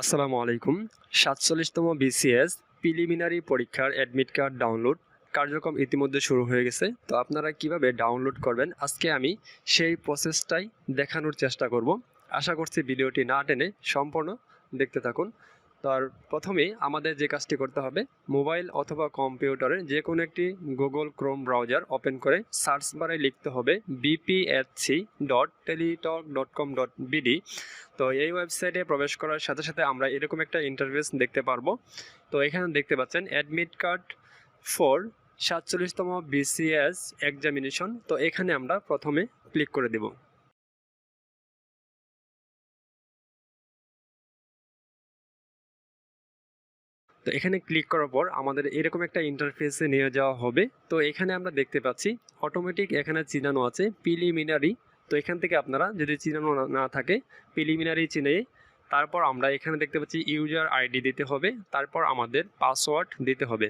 আসসালামু আলাইকুম। সাতচল্লিশতম বিসিএস প্রিলিমিনারি পরীক্ষার অ্যাডমিট কার্ড ডাউনলোড কার্যক্রম ইতিমধ্যে শুরু হয়ে গেছে। তো আপনারা কীভাবে ডাউনলোড করবেন? আজকে আমি সেই প্রসেসটাই দেখানোর চেষ্টা করব। আশা করছি ভিডিওটি না টেনে সম্পূর্ণ দেখতে থাকুন। তো আর প্রথমেই আমাদের যে কাজটি করতে হবে, মোবাইল অথবা কম্পিউটারে যে কোনো একটি গুগল ক্রোম ব্রাউজার ওপেন করে সার্চ বারে লিখতে হবে BPSC dot Teletalk dot com dot BD তো এই ওয়েবসাইটে প্রবেশ করার সাথে সাথে আমরা এরকম একটা ইন্টারফেস দেখতে পারব। তো এখানে দেখতে পাচ্ছেন অ্যাডমিট কার্ড ফর সাতচল্লিশতম বিসিএস এক্সামিনেশন তো এখানে আমরা প্রথমে ক্লিক করে দেব। তো এখানে ক্লিক করার পর আমাদের এরকম একটা ইন্টারফেসে নিয়ে যাওয়া হবে। তো এখানে আমরা দেখতে পাচ্ছি অটোমেটিক এখানে চিনানো আছে প্রিলিমিনারি তো এখান থেকে আপনারা যদি চিনানো না- থাকে প্রিলিমিনারি চিনে তারপর আমরা এখানে দেখতে পাচ্ছি ইউজার আইডি দিতে হবে, তারপর আমাদের পাসওয়ার্ড দিতে হবে।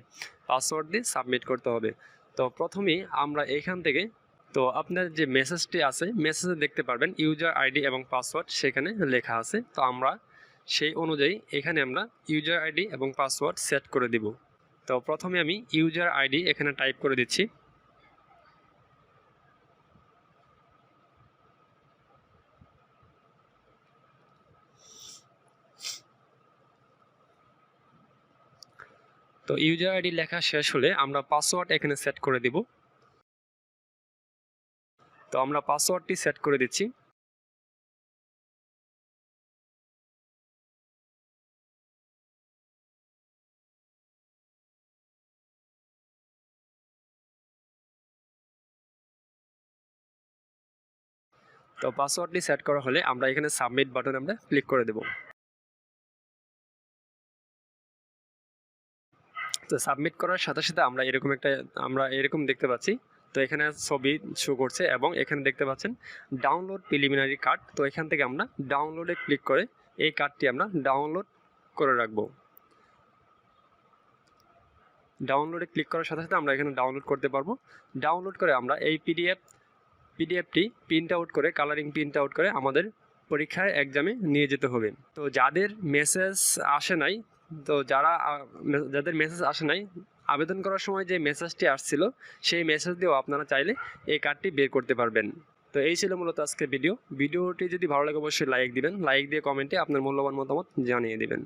পাসওয়ার্ড দিয়ে সাবমিট করতে হবে। তো প্রথমেই আমরা এখান থেকে, তো আপনার যে মেসেজটি আছে মেসেজে দেখতে পারবেন ইউজার আইডি এবং পাসওয়ার্ড সেখানে লেখা আছে। তো আমরা সেই অনুযায়ী এখানে আমরা ইউজার আইডি এবং পাসওয়ার্ড সেট করে দিব। তো প্রথমে আমি ইউজার আইডি এখানে টাইপ করে দিচ্ছি। তো ইউজার আইডি লেখা শেষ হলে আমরা পাসওয়ার্ড এখানে সেট করে দিব। তো আমরা পাসওয়ার্ডটি সেট করে দিচ্ছি। তো পাসওয়ার্ডটি সেট করা হলে আমরা এখানে সাবমিট বাটনে আমরা ক্লিক করে দেব। তো সাবমিট করার সাথে সাথে আমরা এরকম একটা, আমরা এরকম দেখতে পাচ্ছি। তো এখানে ছবি শো করছে এবং এখানে দেখতে পাচ্ছেন ডাউনলোড প্রিলিমিনারি কার্ড তো এখান থেকে আমরা ডাউনলোডে ক্লিক করে এই কার্ডটি আমরা ডাউনলোড করে রাখব। ডাউনলোডে ক্লিক করার সাথে সাথে আমরা এখানে ডাউনলোড করতে পারব। ডাউনলোড করে আমরা এই পিডিএফ পিডিএফটি প্রিন্ট আউট করে কালারিং প্রিন্ট আউট করে আমাদের পরীক্ষায় এক্সামে নিয়ে যেতে হবে। তো যাদের মেসেজ আসে নাই, তো যারা, যাদের মেসেজ আসে নাই, আবেদন করার সময় যে মেসেজটি আসছিল, সেই মেসেজ দিয়েও আপনারা চাইলে এই কার্ডটি বের করতে পারবেন। তো এই ছিল মূলত আজকের ভিডিও ভিডিওটি যদি ভালো লাগে, অবশ্যই লাইক দিবেন। লাইক দিয়ে কমেন্টে আপনার মূল্যবান মতামত জানিয়ে দিবেন।